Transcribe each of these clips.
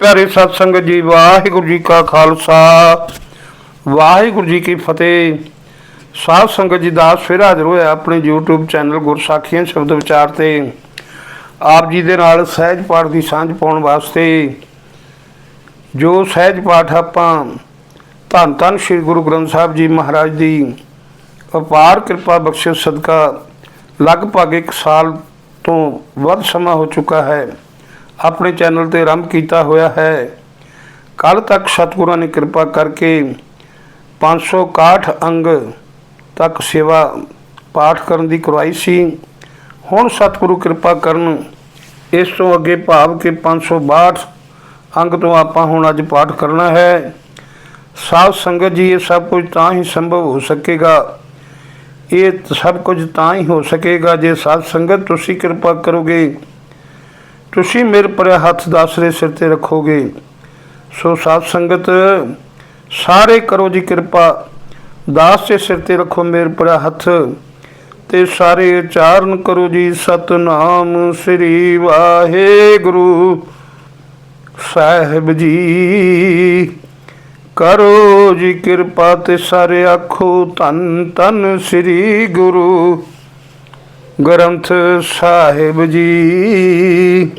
ਪਿਆਰੇ ਸਤ ਸੰਗਤ ਜੀ, ਵਾਹਿਗੁਰੂ ਜੀ ਕਾ ਖਾਲਸਾ। ਵਾਹਿਗੁਰੂ ਜੀ ਕੀ ਫਤਿਹ। ਸਾਧ ਸੰਗਤ ਜੀ ਦਾਸ ਫਿਰ ਹਾਜ਼ਰ ਹੋਇਆ ਆਪਣੇ YouTube ਚੈਨਲ ਗੁਰਸਾਖੀਆਂ ਸ਼ਬਦ ਵਿਚਾਰ ਤੇ। ਆਪ ਜੀ ਦੇ ਨਾਲ ਸਹਿਜ ਪਾਠ ਦੀ ਸਾਂਝ ਪਾਉਣ ਵਾਸਤੇ। ਜੋ ਸਹਿਜ ਪਾਠ ਆਪਾਂ ਧੰਨ ਧੰਨ ਸ੍ਰੀ ਗੁਰੂ ਗ੍ਰੰਥ ਸਾਹਿਬ ਜੀ ਮਹਾਰਾਜ ਦੀ ਅਪਾਰ ਕਿਰਪਾ ਬਖਸ਼ਿਸ਼ ਸਦਕਾ ਲਗਭਗ 1 ਸਾਲ ਤੋਂ ਵੱਧ ਸਮਾਂ ਹੋ ਚੁੱਕਾ ਹੈ। ਆਪਣੇ ਚੈਨਲ ਤੇ ਆਰੰਭ ਕੀਤਾ ਹੋਇਆ ਹੈ। ਕੱਲ ਤੱਕ ਸਤਿਗੁਰਾਂ ਨੇ ਕਿਰਪਾ ਕਰਕੇ 561 ਅੰਗ ਤੱਕ ਸੇਵਾ ਪਾਠ ਕਰਨ ਦੀ ਕਰਵਾਈ ਸੀ। ਹੁਣ ਸਤਿਗੁਰੂ ਕਿਰਪਾ ਕਰਨ ਇਸ ਤੋਂ ਅੱਗੇ ਭਾਵ ਕਿ 562 ਅੰਗ ਤੋਂ ਆਪਾਂ ਹੁਣ ਅੱਜ ਪਾਠ ਕਰਨਾ ਹੈ। ਸਾਧ ਸੰਗਤ ਜੀ, ਇਹ ਸਭ ਕੁਝ ਤਾਂ ਹੀ ਸੰਭਵ ਹੋ ਸਕੇਗਾ। ਇਹ ਸਭ ਕੁਝ ਤਾਂ ਹੀ ਹੋ ਸਕੇਗਾ ਜੇ ਸਾਧ ਸੰਗਤ ਤੁਸੀਂ ਕਿਰਪਾ ਕਰੋਗੇ। ਤੁਸੀਂ ਮੇਰੇ ਪਰ ਹੱਥ ਦਾਸਰੇ ਸਿਰ ਤੇ ਰੱਖੋਗੇ। ਸੋ ਸਾਧ ਸੰਗਤ, ਸਾਰੇ ਕਰੋ ਜੀ ਕਿਰਪਾ। ਦਾਸ ਦੇ ਸਿਰ ਤੇ ਰੱਖੋ ਮੇਰੇ ਪਰ ਹੱਥ ਤੇ ਸਾਰੇ ਉਚਾਰਨ ਕਰੋ ਜੀ। ਸਤਨਾਮ ਸ੍ਰੀ ਵਾਹਿਗੁਰੂ ਸਾਹਿਬ ਜੀ। ਕਰੋ ਜੀ ਕਿਰਪਾ ਤੇ ਸਾਰੇ ਆਖੋ, ਧੰਨ ਧੰਨ ਸ੍ਰੀ ਗੁਰੂ। ਗ੍ਰੰਥ ਸਾਹਿਬ ਜੀ,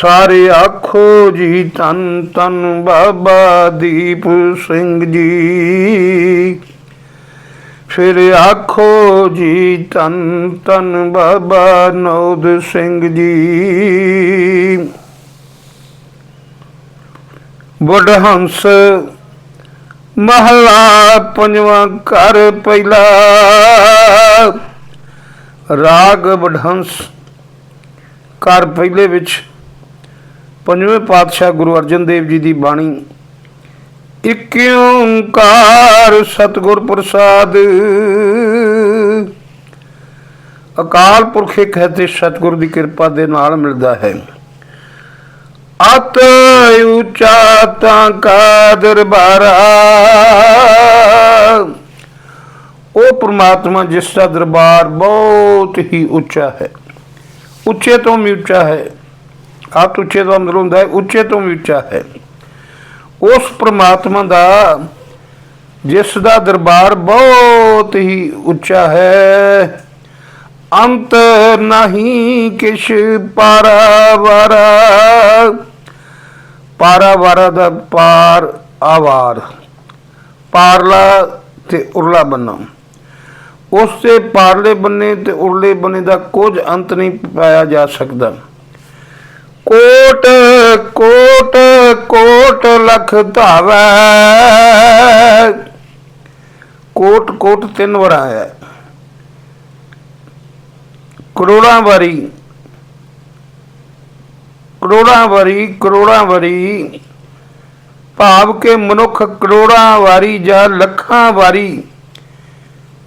ਸਾਰੇ ਆਖੋ ਜੀ, ਧੰਨ ਧੰਨ ਬਾਬਾ ਦੀਪ ਸਿੰਘ ਜੀ। ਫਿਰ ਆਖੋ ਜੀ ਤਨ ਧੰਨ ਬਾਬਾ ਨੌਦ ਸਿੰਘ ਜੀ। ਬੁੱਢਹੰਸ ਮਹਲਾ ਪੰਜਵਾਂ ਘਰ ਪਹਿਲਾ। ਰਾਗ ਬਢਹੰਸ ਘਰ ਪਹਿਲੇ ਵਿੱਚ ਪੰਜਵੇਂ ਪਾਤਸ਼ਾਹ ਗੁਰੂ ਅਰਜਨ ਦੇਵ ਜੀ ਦੀ ਬਾਣੀ ਇਕ ਓੰਕਾਰ ਸਤਿਗੁਰ ਪ੍ਰਸਾਦ। ਅਕਾਲ ਪੁਰਖ ਇੱਕ ਹੈ ਤੇ ਸਤਿਗੁਰ ਦੀ ਕਿਰਪਾ ਦੇ ਨਾਲ ਮਿਲਦਾ ਹੈ। ਅਤ ਉੱਚਾ ਤਾਂ ਕਾ ਦਰਬਾਰਾ। ਉਹ ਪ੍ਰਮਾਤਮਾ ਜਿਸ ਦਾ ਦਰਬਾਰ ਬਹੁਤ ਹੀ ਉੱਚਾ ਹੈ। ਉੱਚੇ ਤੋਂ ਵੀ ਉੱਚਾ ਹੈ। ਆਪ ਉੱਚੇ ਤੋਂ ਅੰਦਰ ਹੁੰਦਾ ਹੈ, ਉੱਚੇ ਤੋਂ ਵੀ ਉੱਚਾ ਹੈ। ਉਸ ਪ੍ਰਮਾਤਮਾ ਦਾ ਜਿਸ ਦਾ ਦਰਬਾਰ ਬਹੁਤ ਹੀ ਉੱਚਾ ਹੈ, ਅੰਤ ਨਹੀਂ ਕਿਛ ਪਾਰਾਵਾਰਾ। ਪਾਰਾਵਾਰਾ ਦਾ ਪਾਰ ਆਵਾਰ। ਪਾਰਲਾ ਤੇ ਉਰਲਾ ਬੰਨਾ। ਉਸ ਤੇ ਪਾਰਲੇ ਬੰਨੇ ਤੇ ਉਰਲੇ ਬੰਨੇ ਦਾ ਕੁਝ ਅੰਤ ਨਹੀਂ ਪਾਇਆ ਜਾ ਸਕਦਾ ਕੋਟ ਕੋਟ ਕੋਟ ਲਖ ਧਾਵੈ ਕੋਟ ਕੋਟ ਤਿੰਨ ਵਾਰ ਆਇਆ ਹੈ। ਕਰੋੜਾਂ ਵਾਰੀ ਕਰੋੜਾਂ ਵਾਰੀ ਕਰੋੜਾਂ ਵਾਰੀ, ਭਾਵ ਕੇ ਮਨੁੱਖ ਕਰੋੜਾਂ ਵਾਰੀ ਜਾਂ ਲੱਖਾਂ ਵਾਰੀ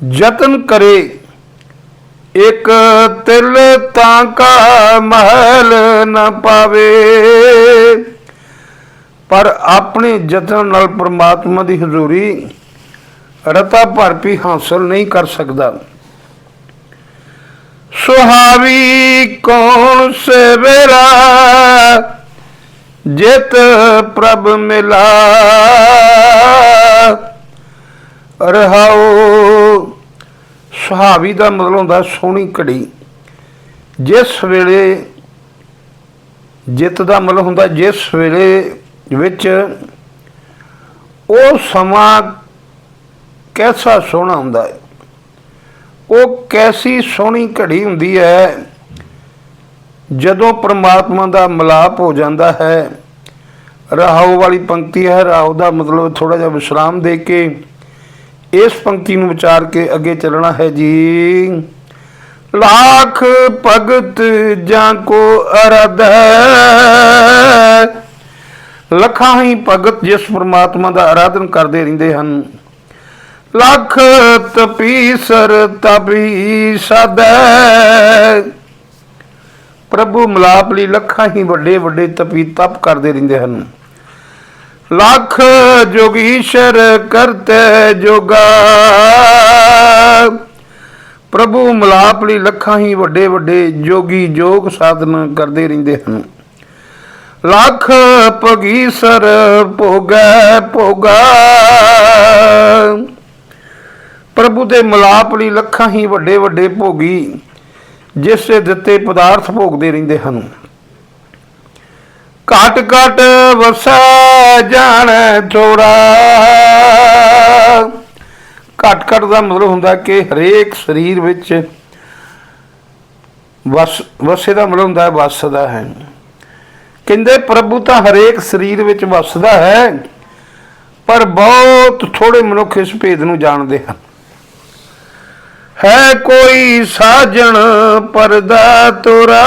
ਯਤਨ ਕਰੇ। ਇੱਕ ਤਿਲ ਤਾਂ ਕਾ ਮਹਿਲ ਨਾ ਪਾਵੇ। ਪਰ ਆਪਣੇ ਯਤਨ ਨਾਲ ਪ੍ਰਮਾਤਮਾ ਦੀ ਹਜ਼ੂਰੀ ਰਤਾ ਭਰ ਵੀ ਹਾਸਲ ਨਹੀਂ ਕਰ ਸਕਦਾ। ਸੁਹਾਵੀ ਕੌਣ ਸੇਵੇਰਾ ਜਿਤ ਪ੍ਰਭ ਮਿਲਾ। ਰਹਾਉ ਸੁਹਾਵੀ ਦਾ ਮਤਲਬ ਹੁੰਦਾ ਸੋਹਣੀ ਘੜੀ। ਜਿਸ ਵੇਲੇ ਜਿੱਤ ਦਾ ਮਤਲਬ ਹੁੰਦਾ, ਜਿਸ ਵੇਲੇ ਵਿੱਚ ਉਹ ਸਮਾਂ ਕੈਸਾ ਸੋਹਣਾ ਹੁੰਦਾ ਹੈ। ਉਹ ਕੈਸੀ ਸੋਹਣੀ ਘੜੀ ਹੁੰਦੀ ਹੈ, ਜਦੋਂ ਪ੍ਰਮਾਤਮਾ ਦਾ ਮਿਲਾਪ ਹੋ ਜਾਂਦਾ ਹੈ। ਰਹਾਉ ਵਾਲੀ ਪੰਕਤੀ ਹੈ ਰਹਾਉ ਦਾ ਮਤਲਬ ਥੋੜਾ ਜਿਹਾ ਵਿਸ਼ਰਾਮ ਦੇ ਕੇ ਇਸ ਪੰਕਤੀ ਨੂੰ ਵਿਚਾਰ ਕੇ ਅੱਗੇ ਚੱਲਣਾ ਹੈ ਜੀ। ਲੱਖ ਭਗਤ ਜਾਂ ਕੋ ਅਰਧ ਲੱਖਾਂ ਹੀ ਭਗਤ ਜਿਸ ਪ੍ਰਮਾਤਮਾ ਦਾ ਆਰਾਧਨ ਕਰਦੇ ਰਹਿੰਦੇ ਹਨ। ਲੱਖ ਤਪੀਸਰ ਤਪੀ ਸਦੈ ਪ੍ਰਭੂ ਮਲਾਪ ਲਈ ਲੱਖਾਂ ਹੀ ਵੱਡੇ ਵੱਡੇ ਤਪੀ ਤਪ ਕਰਦੇ ਰਹਿੰਦੇ ਹਨ। ਲੱਖ ਜੋਗੀਸ਼ਰ ਕਰਤੇ ਜੋਗਾ। ਪ੍ਰਭੂ ਮਲਾਪ ਲਈ ਲੱਖਾਂ ਹੀ ਵੱਡੇ ਵੱਡੇ ਜੋਗੀ ਜੋਗ ਸਾਧਨ ਕਰਦੇ ਰਹਿੰਦੇ ਹਨ। ਲੱਖ ਪਗੀਸਰ ਭੋਗੈ ਭੋਗਾ। ਪ੍ਰਭੂ ਦੇ ਮਲਾਪ ਲਈ ਲੱਖਾਂ ਹੀ ਵੱਡੇ ਵੱਡੇ ਭੋਗੀ ਜਿਸ ਦੇ ਦਿੱਤੇ ਪਦਾਰਥ ਭੋਗਦੇ ਰਹਿੰਦੇ ਹਨ। ਘਟ ਘਟ ਵਸੈ ਜਾਣੈ ਥੋੜਾ। ਘਟ ਘਟ ਦਾ ਮਤਲਬ ਹੁੰਦਾ ਕਿ ਹਰੇਕ ਸਰੀਰ ਵਿੱਚ ਵਸ, ਵਸੇ ਦਾ ਮਤਲਬ ਹੁੰਦਾ ਹੈ, ਵਸਦਾ ਹੈ। ਕਹਿੰਦੇ ਪ੍ਰਭੂ ਤਾਂ ਹਰੇਕ ਸਰੀਰ ਵਿੱਚ ਵਸਦਾ ਹੈ, ਪਰ ਬਹੁਤ ਥੋੜੇ ਮਨੁੱਖ ਇਸ ਭੇਦ ਨੂੰ ਜਾਣਦੇ ਹਨ। ਹੈ ਕੋਈ ਸਾਜਣ ਪਰਦਾ ਤੋਰਾ।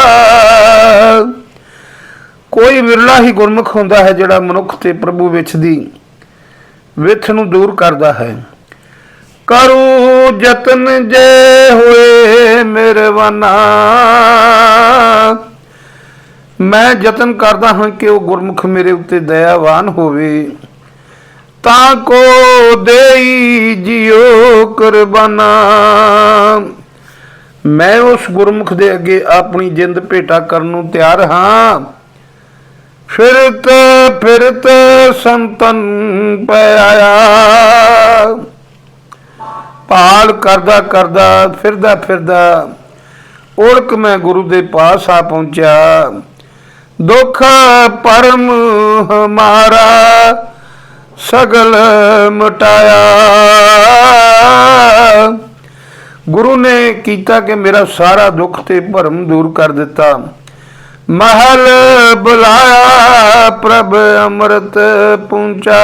ਕੋਈ ਵਿਰਲਾ ਹੀ ਗੁਰਮੁਖ ਹੁੰਦਾ ਹੈ ਜਿਹੜਾ ਮਨੁੱਖ ਤੇ ਪ੍ਰਭੂ ਵਿੱਚ ਦੀ ਵਿਥ ਨੂੰ ਦੂਰ ਕਰਦਾ ਹੈ। ਕਰੂ ਯਤਨ ਜੇ ਹੋਏ ਮਿਹਰਬਾਨਾ। ਮੈਂ ਯਤਨ ਕਰਦਾ ਹਾਂ ਕਿ ਉਹ ਗੁਰਮੁਖ ਮੇਰੇ ਉੱਤੇ ਦਇਆਵਾਨ ਹੋਵੇ। ਤਾਂ ਕੋ ਦੇਈ ਜਿਉ ਕੁਰਬਾਨਾ। ਮੈਂ ਉਸ ਗੁਰਮੁਖ ਦੇ ਅੱਗੇ ਆਪਣੀ ਜਿੰਦ ਭੇਟਾ ਕਰਨ ਨੂੰ ਤਿਆਰ ਹਾਂ। ਫਿਰਤ ਫਿਰਤ ਸੰਤਨ ਪੈ ਆਇਆ। ਪਾਲ ਕਰਦਾ ਕਰਦਾ, ਫਿਰਦਾ ਫਿਰਦਾ ਔਲਕ ਮੈਂ ਗੁਰੂ ਦੇ ਪਾਸ ਆ ਪਹੁੰਚਿਆ। ਦੁੱਖ ਪਰਮ ਹਮਾਰਾ ਸਗਲ ਮਟਾਇਆ। ਗੁਰੂ ਨੇ ਕੀਤਾ ਕਿ ਮੇਰਾ ਸਾਰਾ ਦੁੱਖ ਤੇ ਭਰਮ ਦੂਰ ਕਰ ਦਿੱਤਾ। ਮਹਲ ਬੁਲਾਇਆ, ਪ੍ਰਭ ਅੰਮ੍ਰਿਤ ਪੂੰਚਾ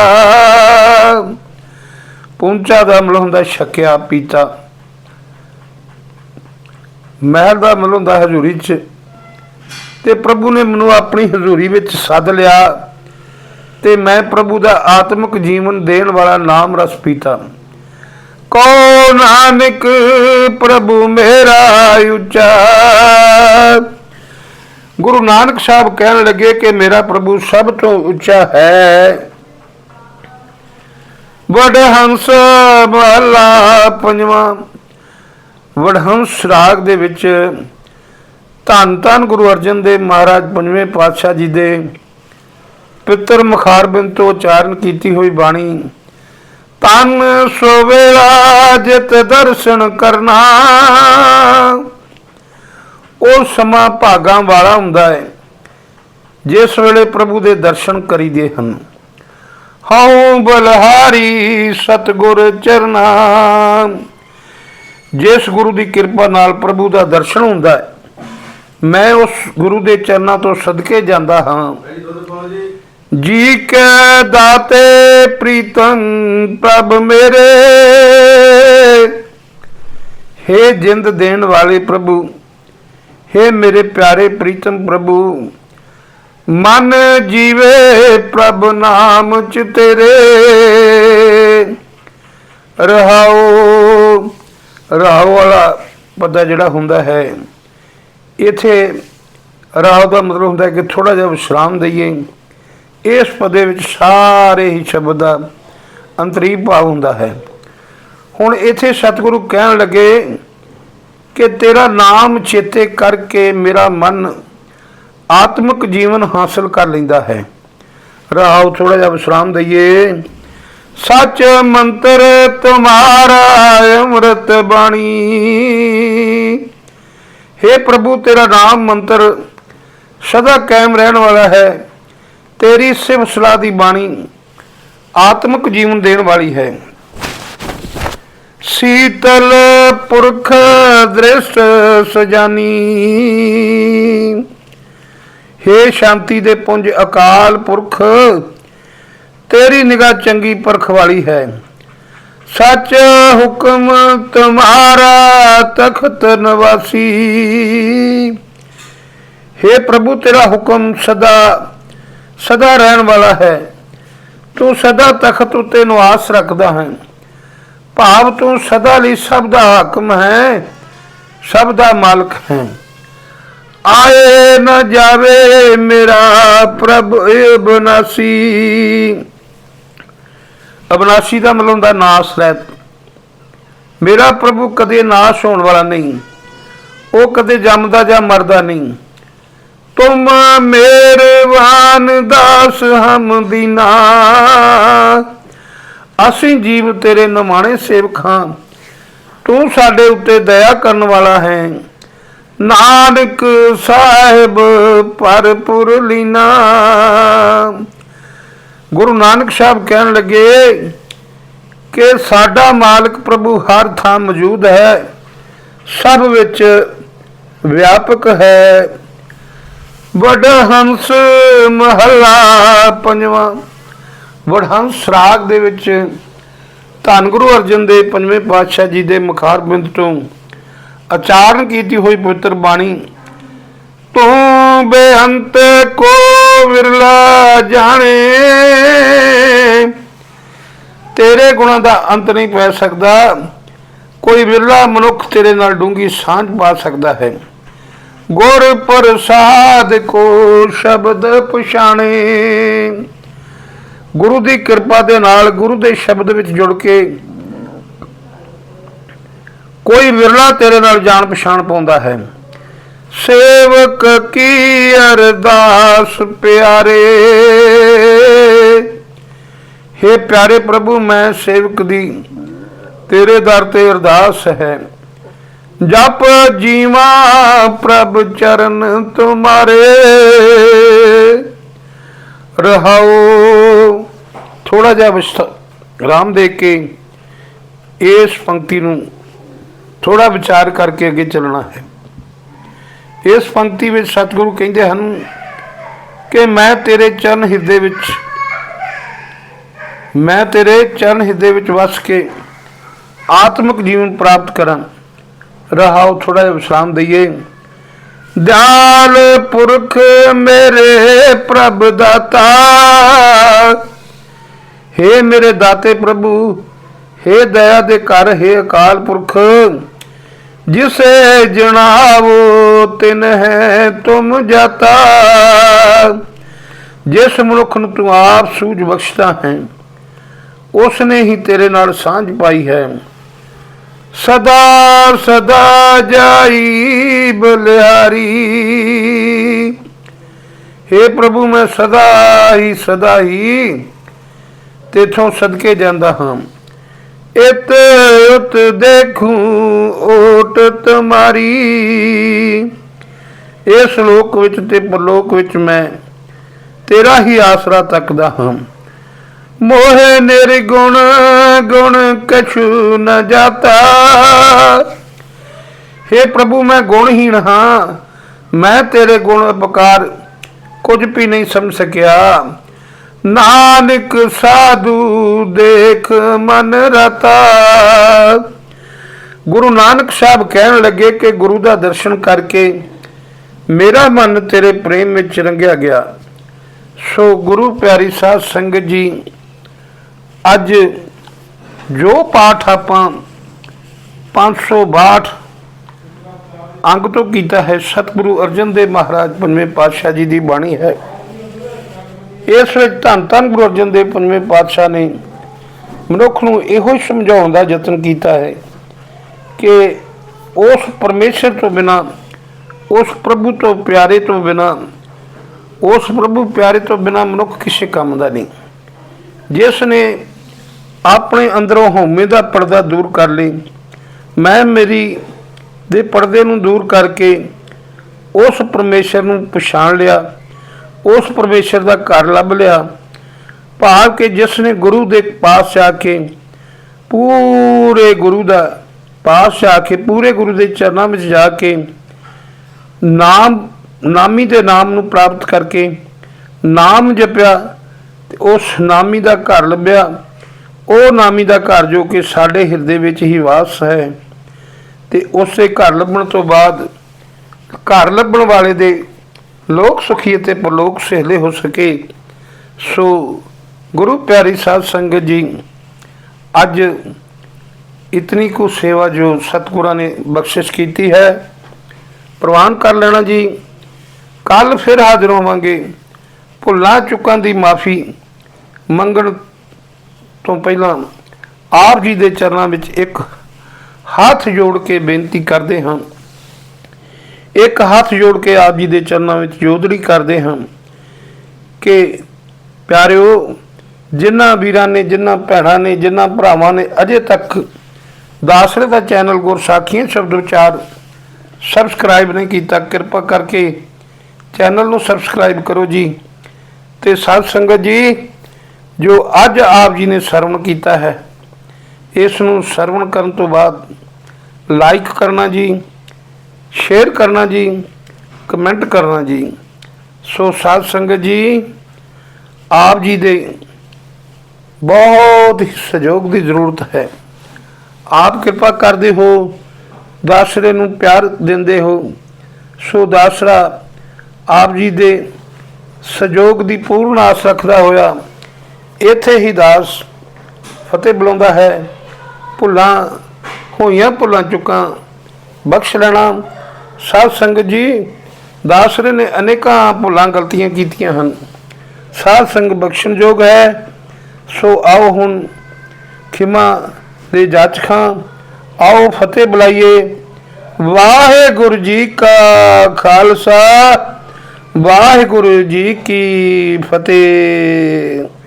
ਪੂੰਚਾ ਦਾ ਮਤਲਬ ਹੁੰਦਾ ਛਕਿਆ, ਪੀਤਾ। ਮਹਿਲ ਦਾ ਮਤਲਬ ਹੁੰਦਾ ਹਜ਼ੂਰੀ ਚ। ਤੇ ਪ੍ਰਭੂ ਨੇ ਮੈਨੂੰ ਆਪਣੀ ਹਜ਼ੂਰੀ ਵਿੱਚ ਸੱਦ ਲਿਆ। ਤੇ ਮੈਂ ਪ੍ਰਭੂ ਦਾ ਆਤਮਿਕ ਜੀਵਨ ਦੇਣ ਵਾਲਾ ਨਾਮ ਰਸ ਪੀਤਾ। ਕੋ ਨਾਨਕ ਪ੍ਰਭੂ ਮੇਰਾ ਉੱਚਾ। ਗੁਰੂ ਨਾਨਕ ਸਾਹਿਬ ਕਹਿਣ ਲੱਗੇ ਕਿ ਮੇਰਾ ਪ੍ਰਭੂ ਸਭ ਤੋਂ ਉੱਚਾ ਹੈ। ਵਡਹੰਸ ਮਹਲਾ ਪੰਜਵਾਂ। ਵਡਹੰਸ ਰਾਗ ਦੇ ਵਿੱਚ ਧੰਨ ਧੰਨ ਗੁਰੂ ਅਰਜਨ ਦੇਵ ਮਹਾਰਾਜ ਪੰਜਵੇਂ ਪਾਤਸ਼ਾਹ ਜੀ ਦੇ ਪਿੱਤਰ ਮੁਖਾਰਬਿੰਦ ਤੋਂ ਉਚਾਰਨ ਕੀਤੀ ਹੋਈ ਬਾਣੀ, ਤਨ ਸੋਵੇਲਾ ਜਿਤ ਦਰਸ਼ਨ ਕਰਨਾ ਸਮਾਂ ਭਾਗਾਂ ਵਾਲਾ ਹੁੰਦਾ ਹੈ। ਜਿਸ ਵੇਲੇ ਪ੍ਰਭੂ ਦੇ ਦਰਸ਼ਨ ਕਰੀਦੇ ਹਨ। ਹਉ ਬਲਹਾਰੀ ਸਤਗੁਰ ਚਰਨਾ। ਜਿਸ ਗੁਰੂ ਦੀ ਕਿਰਪਾ ਨਾਲ ਪ੍ਰਭੂ ਦਾ ਦਰਸ਼ਨ ਹੁੰਦਾ ਹੈ, ਮੈਂ ਉਸ ਗੁਰੂ ਦੇ ਚਰਨਾਂ ਤੋਂ ਸਦਕੇ ਜਾਂਦਾ ਹਾਂ। ਜੀ ਕੈ ਦਾਤੇ ਪ੍ਰੀਤਮ ਪ੍ਰਭ ਮੇਰੇ। हे ਜਿੰਦ ਦੇਣ ਵਾਲੇ ਪ੍ਰਭੂ हे ਮੇਰੇ ਪਿਆਰੇ ਪ੍ਰੀਤਮ ਪ੍ਰਭੂ, ਮਨ ਜੀਵੇ ਪ੍ਰਭ ਨਾਮ ਚ ਤੇਰੇ। ਰਹਾਓ ਰਹਾਓ ਵਾਲਾ ਪਦਾ ਜਿਹੜਾ ਹੁੰਦਾ ਹੈ, ਇਥੇ ਰਹਾਓ ਦਾ ਮਤਲਬ ਹੁੰਦਾ ਹੈ ਕਿ ਥੋੜਾ ਜਿਹਾ ਵਿਸ਼ਰਾਮ ਦਈਏ। ਇਸ ਪਦੇ ਵਿੱਚ ਸਾਰੇ ਹੀ ਸ਼ਬਦ ਦਾ ਅੰਤਰੀ ਭਾਵ ਹੁੰਦਾ ਹੈ। ਹੁਣ ਇਥੇ ਸਤਿਗੁਰੂ ਕਹਿਣ ਲੱਗੇ ਕਿ ਤੇਰਾ ਨਾਮ ਚੇਤੇ ਕਰਕੇ ਮੇਰਾ ਮਨ ਆਤਮਿਕ ਜੀਵਨ ਹਾਸਲ ਕਰ ਲੈਂਦਾ ਹੈ। ਰਹਾਉ ਥੋੜਾ ਜਿਹਾ ਵਿਸ਼ਰਾਮ ਦਈਏ। ਸੱਚ ਮੰਤਰ ਤੁਮਾਰਾ ਅੰਮ੍ਰਿਤ ਬਾਣੀ। हे ਪ੍ਰਭੂ, ਤੇਰਾ ਨਾਮ ਮੰਤਰ ਸਦਾ ਕਾਇਮ ਰਹਿਣ ਵਾਲਾ ਹੈ। ਤੇਰੀ ਸਿਫਤ ਸਲਾਹ ਦੀ ਬਾਣੀ ਆਤਮਿਕ ਜੀਵਨ ਦੇਣ ਵਾਲੀ ਹੈ। ਸੀਤਲ ਪੁਰਖ ਦ੍ਰਿਸ਼ਟ ਸਜਾਨੀ। ਹੇ ਸ਼ਾਂਤੀ ਦੇ ਪੁੰਜ ਅਕਾਲ ਪੁਰਖ, ਤੇਰੀ ਨਿਗਾਹ ਚੰਗੀ ਪਰਖ ਵਾਲੀ ਹੈ। ਸੱਚ ਹੁਕਮ ਤੁਮਾਰਾ ਤਖਤ ਨਿਵਾਸੀ। हे ਪ੍ਰਭੂ, ਤੇਰਾ ਹੁਕਮ ਸਦਾ ਸਦਾ ਰਹਿਣ ਵਾਲਾ ਹੈ। ਤੂੰ ਸਦਾ ਤਖਤ ਉਤੇ ਨਿਵਾਸ ਰੱਖਦਾ ਹੈ। ਭਾਵ ਤੂੰ ਸਦਾ ਲਈ ਸਭ ਦਾ ਹਾਕਮ ਹੈ, ਸਭ ਦਾ ਮਾਲਕ ਹੈ। ਆਏ ਨਾ ਜਾਵੇ ਮੇਰਾ ਪ੍ਰਭ ਅਬਨਾਸੀ। ਅਬਨਾਸੀ ਦਾ ਮਤਲਬ ਹੁੰਦਾ ਨਾਸ ਰਹਿਤ। ਮੇਰਾ ਪ੍ਰਭੂ ਕਦੇ ਨਾਸ਼ ਹੋਣ ਵਾਲਾ ਨਹੀਂ, ਉਹ ਕਦੇ ਜੰਮਦਾ ਜਾਂ ਮਰਦਾ ਨਹੀਂ। ਤੁਮ ਮਿਹਰਬਾਨ ਦਾਸ ਹਮ ਬਿਨਾ ਅਸੀਂ ਜੀਵ ਤੇਰੇ ਨਮਾਣੇ ਸੇਵਕ ਹਾਂ। ਤੂੰ ਸਾਡੇ ਉੱਤੇ ਦਇਆ ਕਰਨ ਵਾਲਾ ਹੈ। ਨਾਨਕ ਸਾਹਿਬ ਪਰਪੁਰ ਲੀਨਾ। ਗੁਰੂ ਨਾਨਕ ਸਾਹਿਬ ਕਹਿਣ ਲੱਗੇ ਕਿ ਸਾਡਾ ਮਾਲਕ ਪ੍ਰਭੂ ਹਰ ਥਾਂ ਮੌਜੂਦ ਹੈ। ਸਭ ਵਿੱਚ ਵਿਆਪਕ ਹੈ। ਵੱਡਾ ਹੰਸ ਮਹੱਲਾ ਪੰਜਵਾਂ। ਵਡਹੰਸ ਰਾਗ ਦੇ ਵਿੱਚ ਧੰਨ ਗੁਰੂ ਅਰਜਨ ਦੇ ਪੰਜਵੇਂ ਪਾਤਸ਼ਾਹ ਜੀ ਦੇ ਮੁਖਾਰਬਿੰਦ ਤੋਂ ਆਚਾਰਨ ਕੀਤੀ ਹੋਈ ਪਵਿੱਤਰ ਬਾਣੀ, ਤੂੰ ਬੇਅੰਤ ਕੋ ਵਿਰਲਾ ਜਾਣੇ, ਤੇਰੇ ਗੁਣਾਂ ਦਾ ਅੰਤ ਨਹੀਂ ਪੈ ਸਕਦਾ, ਕੋਈ ਵਿਰਲਾ ਮਨੁੱਖ ਤੇਰੇ ਨਾਲ ਡੂੰਗੀ ਸਾਂਝ ਪਾ ਸਕਦਾ ਹੈ। ਗੁਰ ਪ੍ਰਸਾਦ ਕੋ ਸ਼ਬਦ ਪਛਾਣੇ ਗੁਰੂ ਦੀ ਕਿਰਪਾ ਦੇ ਨਾਲ ਗੁਰੂ ਦੇ ਸ਼ਬਦ ਵਿੱਚ ਜੁੜ ਕੇ ਕੋਈ ਵਿਰਲਾ ਤੇਰੇ ਨਾਲ ਜਾਣ ਪਛਾਣ ਪਾਉਂਦਾ ਹੈ। ਸੇਵਕ ਕੀ ਅਰਦਾਸ ਪਿਆਰੇ? हे ਪਿਆਰੇ ਪ੍ਰਭੂ, ਮੈਂ ਸੇਵਕ ਦੀ ਤੇਰੇ ਦਰ ਤੇ ਅਰਦਾਸ ਹੈ। ਜਪ ਜੀਵਾ ਪ੍ਰਭ ਚਰਨ ਤੁਮਾਰੇ। ਰਹਾਓ। ਥੋੜਾ ਜਿਹਾ ਵਿਰਾਮ ਦੇ ਕੇ ਇਸ ਪੰਕਤੀ ਨੂੰ ਥੋੜਾ ਵਿਚਾਰ ਕਰਕੇ ਅੱਗੇ ਚੱਲਣਾ ਹੈ। ਇਸ ਪੰਕਤੀ ਵਿੱਚ ਸਤਿਗੁਰੂ ਕਹਿੰਦੇ ਹਨ ਕਿ ਮੈਂ ਤੇਰੇ ਚਰਨ ਹਿਰਦੇ ਵਿੱਚ ਮੈਂ ਤੇਰੇ ਚਰਨ ਹਿਰਦੇ ਵਿੱਚ ਵਸ ਕੇ ਆਤਮਿਕ ਜੀਵਨ ਪ੍ਰਾਪਤ ਕਰਾਂ। ਰਹਾਓ ਥੋੜਾ ਜਿਹਾ ਵਿਸ਼ਰਾਮ ਦਈਏ। ਦਿਆਲ ਪੁਰਖ ਮੇਰੇ ਪ੍ਰਭ ਦਾਤਾ हे ਮੇਰੇ ਦਾਤੇ ਪ੍ਰਭੂ हे ਦਇਆ ਦੇ ਘਰ हे ਅਕਾਲ ਪੁਰਖ ਜਿਸੇ ਜਣਾਵੋ ਤਿਨ ਹੈ ਤੁਮ ਜਾਤਾ ਜਿਸ ਮਨੁੱਖ ਨੂੰ ਤੂੰ ਆਪ ਸੂਝ ਬਖਸ਼ਦਾ ਹੈ ਉਸ ਨੇ ਹੀ ਤੇਰੇ ਨਾਲ ਸਾਂਝ ਪਾਈ ਹੈ ਸਦਾ ਸਦਾ ਜਾਈ ਬਲਿਆਰੀ हे ਪ੍ਰਭੂ, ਮੈਂ ਸਦਾ ਹੀ ਸਦਾ ਹੀ ਤੇਥੋਂ ਸਦਕੇ ਜਾਂਦਾ ਹਾਂ। ਇਤ ਉਤ ਦੇਖੂ ਓਟ ਤੁਮਾਰੀ। ਇਸ ਲੋਕ ਵਿੱਚ ਤੇ ਪਰਲੋਕ ਵਿੱਚ ਮੈਂ ਤੇਰਾ ਹੀ ਆਸਰਾ ਤੱਕਦਾ ਹਾਂ। ਮੋਹ ਨਿਰਗੁਣ ਗੁਣ ਕਛੂ ਨ ਜਾਤਾ। हे ਪ੍ਰਭੂ, ਮੈਂ ਗੁਣਹੀਣ ਹਾਂ। ਮੈਂ ਤੇਰੇ ਗੁਣ ਬਕਾਰ ਕੁਝ ਵੀ ਨਹੀਂ ਸਮਝ ਸਕਿਆ। ਨਾਨਕ ਸਾਧੂ ਦੇਖ ਮਨ ਰਤਾ। ਗੁਰੂ ਨਾਨਕ ਸਾਹਿਬ ਕਹਿਣ ਲੱਗੇ ਕਿ ਗੁਰੂ ਦਾ ਦਰਸ਼ਨ ਕਰਕੇ ਮੇਰਾ ਮਨ ਤੇਰੇ ਪ੍ਰੇਮ ਵਿੱਚ ਰੰਗਿਆ ਗਿਆ। ਸੋ ਗੁਰੂ ਪਿਆਰੀ ਸਾਧ ਸੰਗਤ ਜੀ ਅੱਜ ਜੋ ਪਾਠ ਆਪਾਂ 562 ਅੰਗ ਤੋਂ ਕੀਤਾ ਹੈ, ਸਤਿਗੁਰੂ ਅਰਜਨ ਦੇਵ ਮਹਾਰਾਜ ਪੰਜਵੇਂ ਪਾਤਸ਼ਾਹ ਜੀ ਦੀ ਬਾਣੀ ਹੈ। ਇਸ ਵਿੱਚ ਧੰਨ ਧੰਨ ਗੁਰੂ ਅਰਜਨ ਦੇਵ ਪੰਜਵੇਂ ਪਾਤਸ਼ਾਹ ਨੇ ਮਨੁੱਖ ਨੂੰ ਇਹੋ ਹੀ ਸਮਝਾਉਣ ਦਾ ਯਤਨ ਕੀਤਾ ਹੈ ਕਿ ਉਸ ਪਰਮੇਸ਼ਰ ਤੋਂ ਬਿਨਾ, ਉਸ ਪ੍ਰਭੂ ਤੋਂ ਪਿਆਰੇ ਤੋਂ ਬਿਨਾ, ਉਸ ਪ੍ਰਭੂ ਪਿਆਰੇ ਤੋਂ ਬਿਨਾ ਮਨੁੱਖ ਕਿਸੇ ਕੰਮ ਦਾ ਨਹੀਂ। ਜਿਸ ਨੇ ਆਪਣੇ ਅੰਦਰੋਂ ਹਉਮੈ ਦਾ ਪਰਦਾ ਦੂਰ ਕਰ ਲਈ। ਮੈਂ ਮੇਰੀ ਦੇ ਪਰਦੇ ਨੂੰ ਦੂਰ ਕਰਕੇ ਉਸ ਪਰਮੇਸ਼ਰ ਨੂੰ ਪਛਾਣ ਲਿਆ, ਉਸ ਪਰਮੇਸ਼ਰ ਦਾ ਘਰ ਲੱਭ ਲਿਆ। ਭਾਵ ਕਿ ਜਿਸ ਨੇ ਗੁਰੂ ਦੇ ਪਾਸ ਆ ਕੇ ਪੂਰੇ ਗੁਰੂ ਦਾ ਪਾਸ ਆ ਕੇ ਪੂਰੇ ਗੁਰੂ ਦੇ ਚਰਨਾਂ ਵਿੱਚ ਜਾ ਕੇ ਨਾਮ, ਨਾਮੀ ਦੇ ਨਾਮ ਨੂੰ ਪ੍ਰਾਪਤ ਕਰਕੇ ਨਾਮ ਜਪਿਆ ਤੇ ਉਸ ਨਾਮੀ ਦਾ ਘਰ ਲੱਭਿਆ। ਉਹ ਨਾਮੀ ਦਾ ਘਰ ਜੋ ਕਿ ਸਾਡੇ ਹਿਰਦੇ ਵਿੱਚ ਹੀ ਵਾਸ ਹੈ ਤੇ ਉਸੇ ਘਰ ਲੱਭਣ ਤੋਂ ਬਾਅਦ ਘਰ ਲੱਭਣ ਵਾਲੇ ਦੇ ਲੋਕ ਸੁਖੀ ਅਤੇ ਪਰਲੋਕ ਸਹਿਲੇ ਹੋ ਸਕੇ। ਸੋ ਗੁਰੂ ਪਿਆਰੀ ਸਾਧ ਸੰਗਤ ਜੀ, ਅੱਜ ਇਤਨੀ ਕੁ ਸੇਵਾ ਜੋ ਸਤਿਗੁਰਾਂ ਨੇ ਬਖਸ਼ਿਸ਼ ਕੀਤੀ ਹੈ, ਪ੍ਰਵਾਨ ਕਰ ਲੈਣਾ ਜੀ। ਕੱਲ ਫਿਰ ਹਾਜ਼ਰ ਹੋਵਾਂਗੇ। ਭੁੱਲਾਂ ਚੁੱਕਾਂ ਦੀ ਮਾਫੀ ਮੰਗਣ ਤੋਂ ਪਹਿਲਾਂ ਆਪ ਜੀ ਦੇ ਚਰਨਾਂ ਵਿੱਚ ਇੱਕ ਹੱਥ ਜੋੜ ਕੇ ਬੇਨਤੀ ਕਰਦੇ ਹਾਂ। ਇੱਕ ਹੱਥ ਜੋੜ ਕੇ ਆਪ ਜੀ ਦੇ ਚਰਨਾਂ ਵਿੱਚ ਜੋਦੜੀ ਕਰਦੇ ਹਾਂ ਕਿ ਪਿਆਰਿਓ, ਜਿਨ੍ਹਾਂ ਵੀਰਾਂ ਨੇ, ਜਿਨ੍ਹਾਂ ਭੈਣਾਂ ਨੇ, ਜਿਨ੍ਹਾਂ ਭਰਾਵਾਂ ਨੇ ਅਜੇ ਤੱਕ ਦਾਸਰੇ ਦਾ ਚੈਨਲ ਗੁਰਸਾਖੀਆਂ ਸ਼ਬਦ ਵਿਚਾਰ ਸਬਸਕ੍ਰਾਈਬ ਨਹੀਂ ਕੀਤਾ, ਕਿਰਪਾ ਕਰਕੇ ਚੈਨਲ ਨੂੰ ਸਬਸਕ੍ਰਾਈਬ ਕਰੋ ਜੀ। ਤੇ ਸਾਧ ਸੰਗਤ ਜੀ ਜੋ ਅੱਜ ਆਪ ਜੀ ਨੇ ਸਰਵਣ ਕੀਤਾ ਹੈ, ਇਸ ਨੂੰ ਸਰਵਣ ਕਰਨ ਤੋਂ ਬਾਅਦ ਲਾਈਕ ਕਰਨਾ ਜੀ ਸ਼ੇਅਰ ਕਰਨਾ ਜੀ ਕਮੈਂਟ ਕਰਨਾ ਜੀ। ਸੋ ਸਾਧ ਸੰਗਤ ਜੀ, ਆਪ ਜੀ ਦੇ ਬਹੁਤ ਹੀ ਸਹਿਯੋਗ ਦੀ ਜ਼ਰੂਰਤ ਹੈ। ਆਪ ਕਿਰਪਾ ਕਰਦੇ ਹੋ, ਦਾਸਰੇ ਨੂੰ ਪਿਆਰ ਦਿੰਦੇ ਹੋ। ਸੋ ਦਾਸਰਾ ਆਪ ਜੀ ਦੇ ਸਹਿਯੋਗ ਦੀ ਪੂਰਨ ਆਸ ਰੱਖਦਾ ਹੋਇਆ ਇੱਥੇ ਹੀ ਦਾਸ ਫਤਿਹ ਬੁਲਾਉਂਦਾ ਹੈ। ਭੁੱਲਾਂ, ਹੋਈਆਂ ਭੁੱਲਾਂ ਚੁੱਕਾਂ ਬਖਸ਼ ਲੈਣਾ। ਸਾਧ ਸੰਗਤ ਜੀ ਦਾਸਰੇ ਨੇ ਅਨੇਕਾਂ ਭੁੱਲਾਂ ਗਲਤੀਆਂ ਕੀਤੀਆਂ ਹਨ। ਸਾਧ ਸੰਗ ਬਖਸ਼ਣਯੋਗ ਹੈ। ਸੋ ਆਓ ਹੁਣ ਖਿਮਾ ਦੇ ਜਾਚਖਾਂ ਆਓ ਫਤਿਹ ਬੁਲਾਈਏ। ਵਾਹਿਗੁਰੂ ਜੀ ਕਾ ਖਾਲਸਾ, ਵਾਹਿਗੁਰੂ ਜੀ ਕੀ ਫਤਿਹ।